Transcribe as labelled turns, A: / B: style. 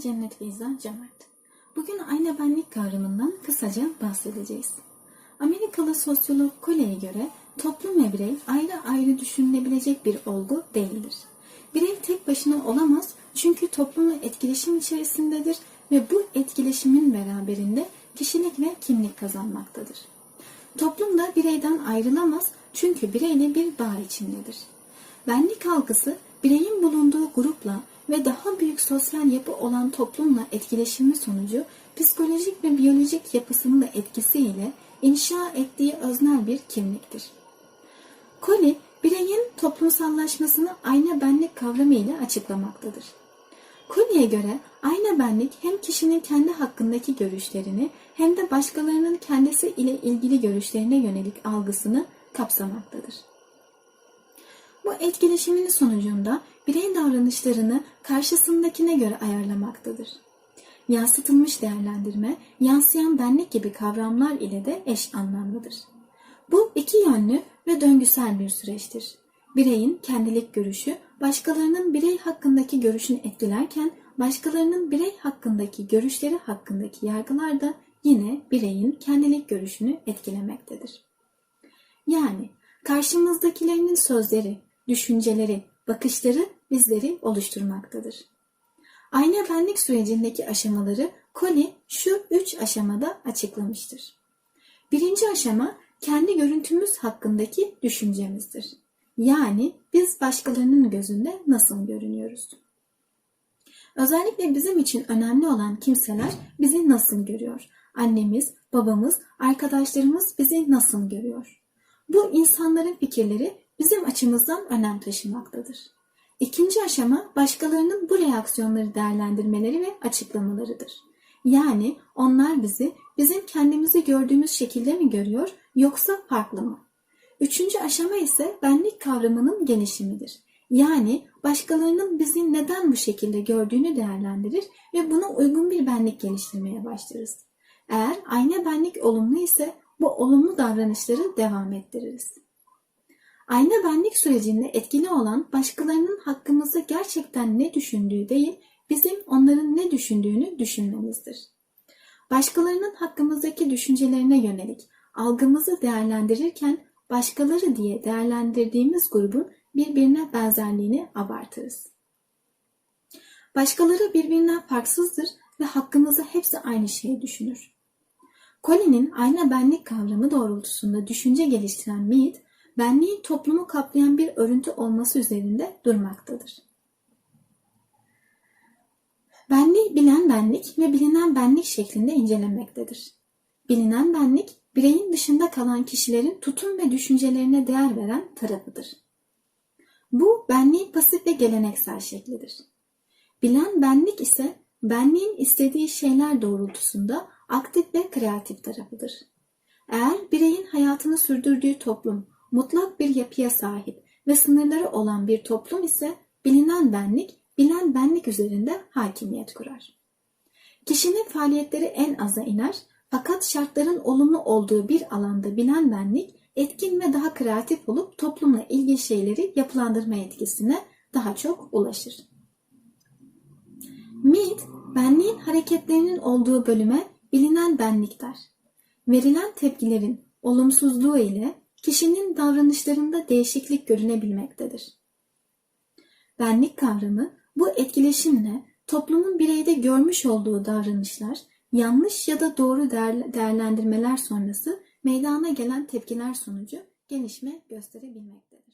A: Cennet Beyza Cömert. Bugün ayna benlik kavramından kısaca bahsedeceğiz. Amerikalı sosyolog Coley'e göre toplum ve birey ayrı ayrı düşünülebilecek bir olgu değildir. Birey tek başına olamaz çünkü toplumla etkileşim içerisindedir ve bu etkileşimin beraberinde kişilik ve kimlik kazanmaktadır. Toplum da bireyden ayrılamaz çünkü bireyle bir bağ içindedir. Benlik algısı sosyal yapı olan toplumla etkileşimi sonucu psikolojik ve biyolojik yapısının da etkisiyle inşa ettiği öznel bir kimliktir. Coley, bireyin toplumsallaşmasını ayna benlik kavramı ile açıklamaktadır. Coley'e göre ayna benlik hem kişinin kendi hakkındaki görüşlerini hem de başkalarının kendisi ile ilgili görüşlerine yönelik algısını kapsamaktadır. Bu etkileşimin sonucunda birey davranışlarını karşısındakine göre ayarlamaktadır. Yansıtılmış değerlendirme, yansıyan benlik gibi kavramlar ile de eş anlamlıdır. Bu iki yönlü ve döngüsel bir süreçtir. Bireyin kendilik görüşü başkalarının birey hakkındaki görüşünü etkilerken başkalarının birey hakkındaki görüşleri hakkındaki yargılar da yine bireyin kendilik görüşünü etkilemektedir. Yani karşımızdakilerinin sözleri, düşünceleri, bakışları bizleri oluşturmaktadır. Ayna benlik sürecindeki aşamaları Coley şu üç aşamada açıklamıştır. Birinci aşama kendi görüntümüz hakkındaki düşüncemizdir. Yani biz başkalarının gözünde nasıl görünüyoruz? Özellikle bizim için önemli olan kimseler bizi nasıl görüyor? Annemiz, babamız, arkadaşlarımız bizi nasıl görüyor? Bu insanların fikirleri bizim açımızdan önem taşımaktadır. İkinci aşama başkalarının bu reaksiyonları değerlendirmeleri ve açıklamalarıdır. Yani onlar bizi bizim kendimizi gördüğümüz şekilde mi görüyor yoksa farklı mı? Üçüncü aşama ise benlik kavramının gelişimidir. Yani başkalarının bizi neden bu şekilde gördüğünü değerlendirir ve buna uygun bir benlik geliştirmeye başlarız. Eğer ayna benlik olumlu ise bu olumlu davranışları devam ettiririz. Ayna benlik sürecinde etkili olan başkalarının hakkımızda gerçekten ne düşündüğü değil, bizim onların ne düşündüğünü düşünmemizdir. Başkalarının hakkımızdaki düşüncelerine yönelik algımızı değerlendirirken başkaları diye değerlendirdiğimiz grubun birbirine benzerliğini abartırız. Başkaları birbirinden farksızdır ve hakkımızda hepsi aynı şeyi düşünür. Colin'in ayna benlik kavramı doğrultusunda düşünce geliştiren Mead, benliğin toplumu kaplayan bir örüntü olması üzerinde durmaktadır. Benliği bilen benlik ve bilinen benlik şeklinde incelenmektedir. Bilinen benlik, bireyin dışında kalan kişilerin tutum ve düşüncelerine değer veren tarafıdır. Bu benliğin pasif ve geleneksel şeklidir. Bilen benlik ise benliğin istediği şeyler doğrultusunda aktif ve kreatif tarafıdır. Eğer bireyin hayatını sürdürdüğü toplum mutlak bir yapıya sahip ve sınırları olan bir toplum ise bilinen benlik, bilen benlik üzerinde hakimiyet kurar. Kişinin faaliyetleri en aza iner fakat şartların olumlu olduğu bir alanda bilen benlik etkin ve daha kreatif olup toplumla ilgili şeyleri yapılandırma etkisine daha çok ulaşır. Mead, benliğin hareketlerinin olduğu bölüme bilinen benlik der. Verilen tepkilerin olumsuzluğu ile kişinin davranışlarında değişiklik görünebilmektedir. Benlik kavramı bu etkileşimle toplumun bireyde görmüş olduğu davranışlar, yanlış ya da doğru değerlendirmeler sonrası meydana gelen tepkiler sonucu gelişme gösterebilmektedir.